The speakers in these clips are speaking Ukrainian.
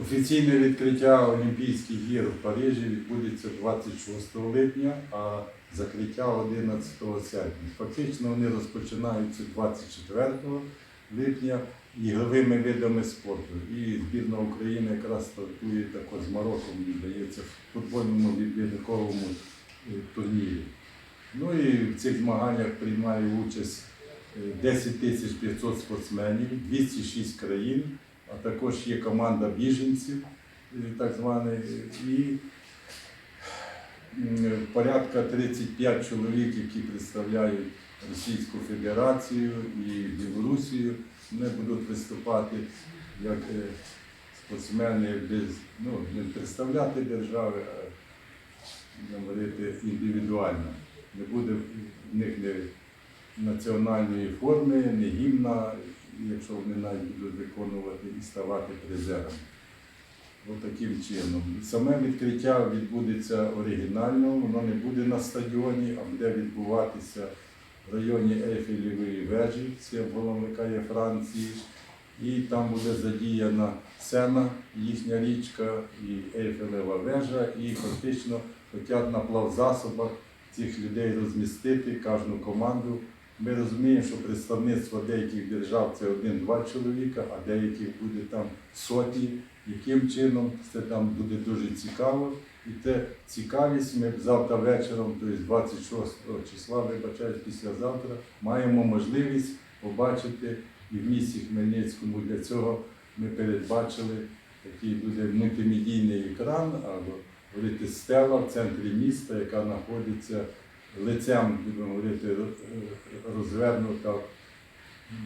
Офіційне відкриття Олімпійських ігор в Парижі відбудеться 26 липня, а закриття 11 серпня. Фактично вони розпочинаються 24 липня ігровими видами спорту. І збірна України якраз стартує також з Мароком, здається, в футбольному відбірковому е, турнірі. Ну і в цих змаганнях приймає участь е, 10 тисяч 500 спортсменів, 206 країн, а також є команда біженців, е, так званий, і порядка 35 чоловік, які представляють Російську Федерацію і Білорусію, вони будуть виступати як е, спортсмени без, ну, не представляти держави, а говорити індивідуально. Не буде в них не національної форми, не гімна, якщо вони навіть будуть виконувати і ставати призерами. Отаким чином. Саме відкриття відбудеться оригінально, воно не буде на стадіоні, а буде відбуватися в районі Ейфелєвої вежі, головника є Франції. І там буде задіяна сена, їхня річка, і Ейфелева вежа, і фактично хочуть на плавзасобах цих людей розмістити, кожну команду. Ми розуміємо, що представництво деяких держав це один-два чоловіка, а деяких буде там сотні. Яким чином це там буде дуже цікаво. І те цікавість ми завтра вечором, тобто 26 числа, вибачаюсь, післязавтра, маємо можливість побачити і в місті Хмельницькому. Для цього ми передбачили такий буде мультимедійний екран або говорити стела в центрі міста, яка знаходиться лицем, будемо говорити, розвернута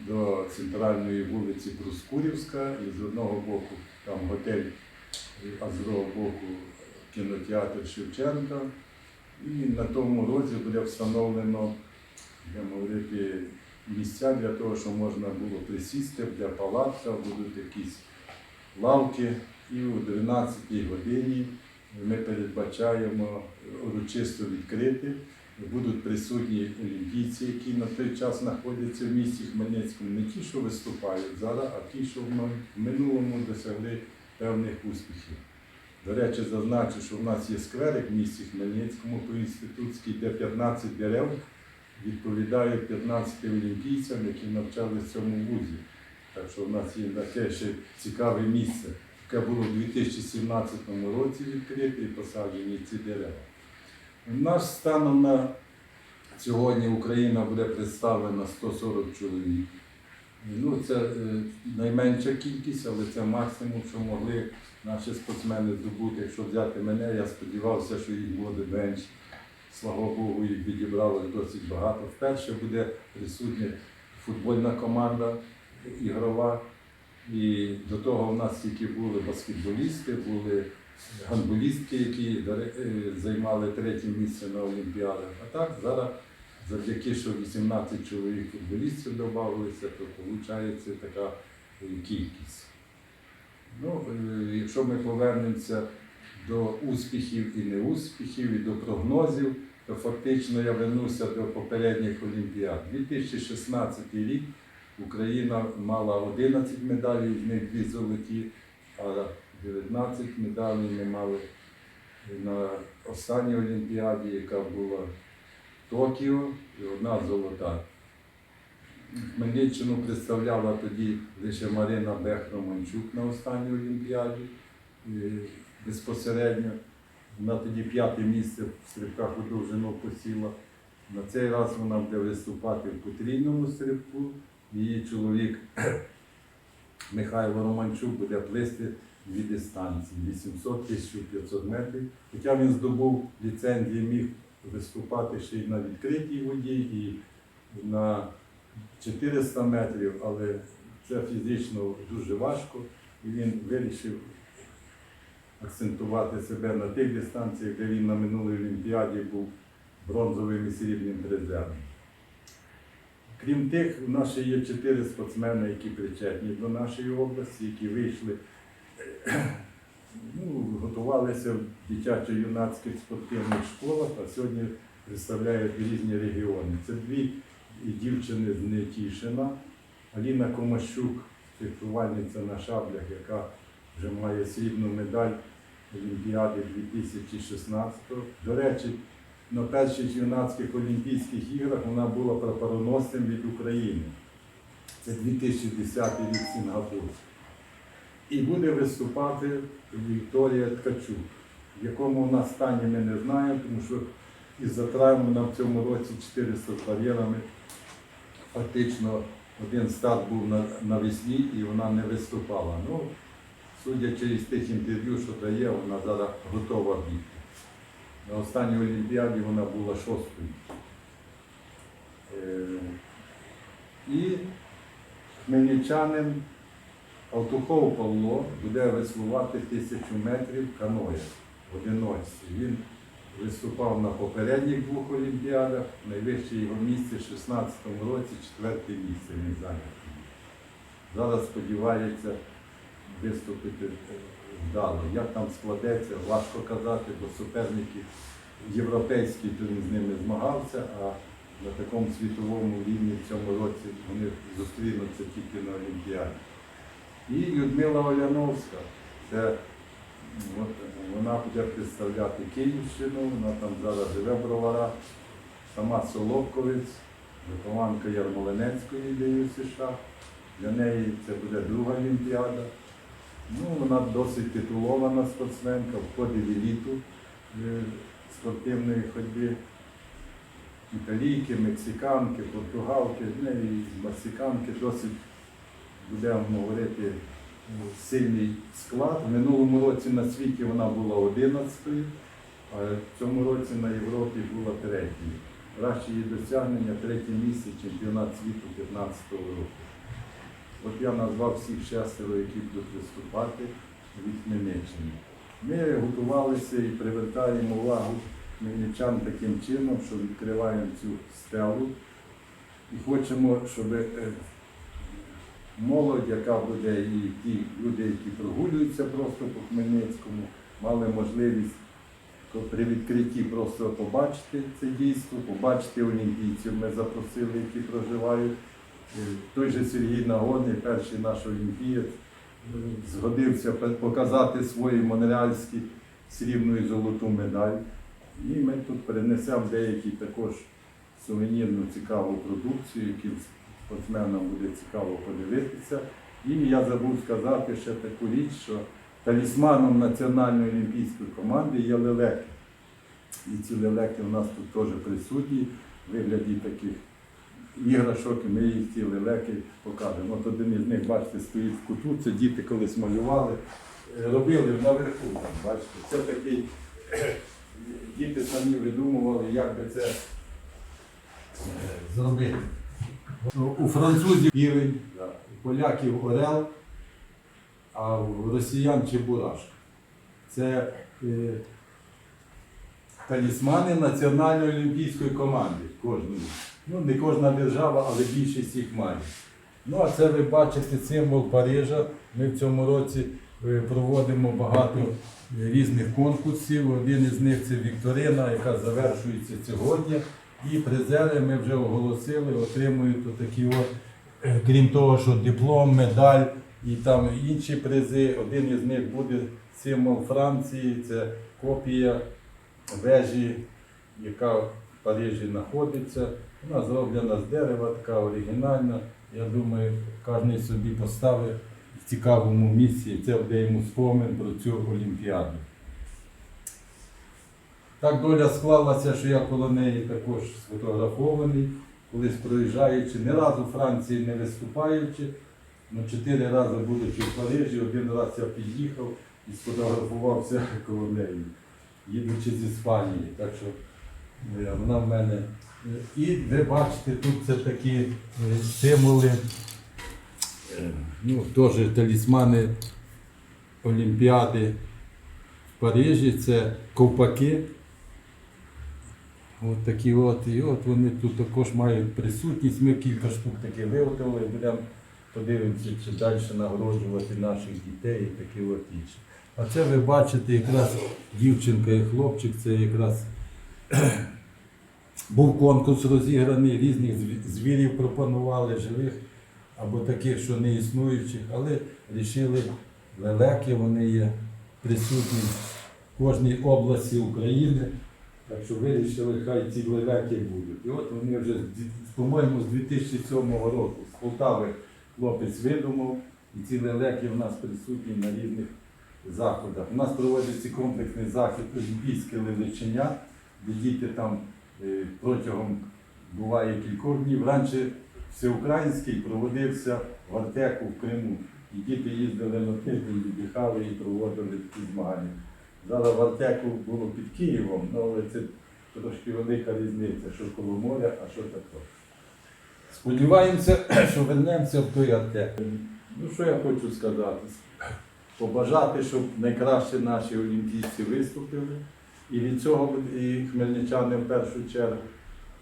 до центральної вулиці Проскурівська, і з одного боку там готель, а з другого боку кінотеатр Шевченка. І на тому розі буде встановлено, говорити, місця для того, щоб можна було присісти для палатка, будуть якісь лавки. І о 12 годині ми передбачаємо урочисто відкрити. Будуть присутні олімпійці, які на той час знаходяться в місті Хмельницькому, не ті, що виступають зараз, а ті, що в минулому досягли певних успіхів. До речі, зазначу, що в нас є скверик в місті Хмельницькому по інститутській, де 15 дерев відповідають 15 олімпійцям, які навчалися в цьому вузі. Так що в нас є таке ще цікаве місце, яке було в 2017 році відкрите і посаджені ці дерева. У нас станом на сьогодні Україна буде представлена 140 чоловік. Ну, це е, найменша кількість, але це максимум, що могли наші спортсмени здобути. Якщо взяти мене, я сподівався, що їх буде менше. Слава Богу, їх відібралось досить багато. Вперше буде присутня футбольна команда ігрова. І до того в нас тільки були баскетболісти, були гандболістки, які е, займали третє місце на Олімпіадах. А так зараз, завдяки, що 18 чоловік футболістів додавалися, то виходить така е, кількість. Ну, е, якщо ми повернемося до успіхів і неуспіхів, і до прогнозів, то фактично я вернуся до попередніх Олімпіад. 2016 рік Україна мала 11 медалей, з них дві золоті, 19 медалей ми мали на останній Олімпіаді, яка була в Токіо, і одна золота. Хмельниччину представляла тоді лише Марина Бех-Романчук на останній Олімпіаді безпосередньо. Вона тоді п'яте місце в стрибках у довжину посіла. На цей раз вона буде виступати в потрійному стрибку. Її чоловік Михайло Романчук буде плисти дві дистанції 800 1500 метрів. Хоча він здобув ліцензії, міг виступати ще й на відкритій воді і на 400 метрів, але це фізично дуже важко. І він вирішив акцентувати себе на тих дистанціях, де він на минулій Олімпіаді був бронзовим і срібним призером. Крім тих, у нас ще є чотири спортсмени, які причетні до нашої області, які вийшли, ну, готувалися в дитячо-юнацьких спортивних школах, а сьогодні представляють різні регіони. Це дві дівчини з Нетішина, Аліна Комащук, фехтувальниця на шаблях, яка вже має срібну медаль Олімпіади 2016. До речі, на перших юнацьких Олімпійських іграх вона була прапороносцем від України. Це 2010 рік Сінгапур. І буде виступати Вікторія Ткачук, в якому вона стані ми не знаємо, тому що із-за травми вона в цьому році 400 з. Фактично один старт був на, навесні і вона не виступала. Ну, судячи із тих інтерв'ю, що дає, вона зараз готова бігти. На останній Олімпіаді вона була шостою. Е, і хмельничанин Алтухов Павло буде веслувати тисячу метрів каноє в одиночці. Він виступав на попередніх двох олімпіадах. Найвище його місце в 16-му році, четверте місце він зайняв. Зараз сподівається виступити вдало. Як там складеться, важко казати, бо суперники європейські, то він з ними змагався, а на такому світовому рівні в цьому році вони зустрінуться тільки на Олімпіаді. І Людмила Оляновська, це от, вона буде представляти Київщину, вона там зараз живе в Броварах, сама Соловковець, вихованка Ярмолинецької ліги США. Для неї це буде друга Олімпіада. Ну, вона досить титулована спортсменка, входить в еліту е, спортивної ходьби. Італійки, мексиканки, португалки, ну і мексиканки досить, будемо говорити, ну, сильний склад. В минулому році на світі вона була 11-ю, а в цьому році на Європі була третьою. Краще її досягнення третє місце чемпіонат світу 15-го року. От я назвав всіх шестеро, які будуть виступати від Хмельниччини. Ми готувалися і привертаємо увагу хмельничан таким чином, що відкриваємо цю стелу і хочемо, щоб е, молодь, яка буде, і ті люди, які прогулюються просто по Хмельницькому, мали можливість при відкритті просто побачити це дійство, побачити олімпійців. Ми запросили, які проживають. Е, Той же Сергій Нагорний, перший наш олімпієць, е, згодився показати свої монреальські срібну і золоту медаль. І ми тут перенесемо деякі також сувенірну цікаву продукцію, які спортсменам буде цікаво подивитися. І я забув сказати ще таку річ, що талісманом національної олімпійської команди є лелеки. І ці лелеки у нас тут теж присутні в вигляді таких іграшок, і ми їх ці лелеки покажемо. От один із них, бачите, стоїть в куту, це діти колись малювали, е, робили наверху. Бачите, це такий, діти самі видумували, як би це е, зробити. У французів півень, у поляків орел, а у росіян чебурашка. Це е, талісмани національної олімпійської команди кожної. Ну, не кожна держава, але більшість їх має. Ну, а це ви бачите символ Парижа. Ми в цьому році е, проводимо багато е, різних конкурсів. Один із них це Вікторина, яка завершується сьогодні. І призери ми вже оголосили, отримують такі от, е, крім того, що диплом, медаль і там інші призи. Один із них буде символ Франції, це копія вежі, яка в Парижі знаходиться. Вона зроблена з дерева, така оригінальна. Я думаю, кожен собі поставить в цікавому місці, це буде йому спомин про цю Олімпіаду. Так доля склалася, що я коло неї також сфотографований, колись проїжджаючи, не раз у Франції не виступаючи, ну чотири рази будучи в Парижі, один раз я під'їхав і сфотографувався коло неї, їдучи з Іспанії. Так що е, вона в мене. Е, І ви бачите, тут це такі е, символи, ну, теж талісмани Олімпіади в Парижі, це ковпаки. От такі от, і от вони тут також мають присутність. Ми кілька штук таки виготовили, будемо подивимося, чи далі нагороджувати наших дітей і такі от інші. А це ви бачите якраз дівчинка і хлопчик, це якраз був конкурс розіграний, різних звірів пропонували, живих або таких, що не існуючих, але вирішили лелеки, вони є присутні в кожній області України. Так що вирішили, хай ці лелеки будуть. І от вони вже, по-моєму, з 2007 року з Полтави хлопець видумав, і ці лелеки в нас присутні на різних заходах. У нас проводиться комплексний захід Олімпійське лелечення, де діти там е, протягом буває кількох днів. Раніше всеукраїнський проводився в Артеку в Криму. І діти їздили на тиждень, віддихали і проводили такі змагання. Зараз в Артеку було під Києвом, ну, але це трошки велика різниця, що коло моря, а що таке. Сподіваємося, що вернемося в той Артек. Ну, що я хочу сказати? Побажати, щоб найкраще наші олімпійці виступили. І від цього і хмельничани в першу чергу.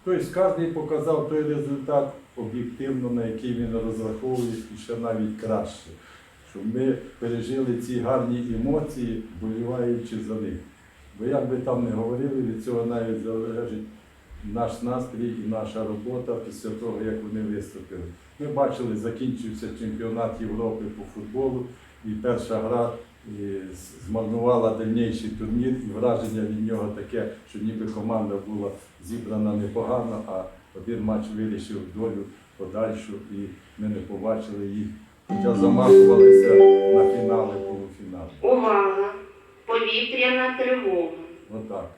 Тобто кожен показав той результат об'єктивно, на який він розраховує, і ще навіть краще. Щоб ми пережили ці гарні емоції, боліваючи за них. Бо як би там не говорили, від цього навіть залежить наш настрій і наша робота після того, як вони виступили. Ми бачили, закінчився чемпіонат Європи по футболу, і перша гра змарнувала дальніший турнір, і враження від нього таке, що ніби команда була зібрана непогано, а один матч вирішив долю подальшу, і ми не побачили їх. Хоча замахувалися на фінали, полуфінали. Увага! Повітряна тривога. Отак.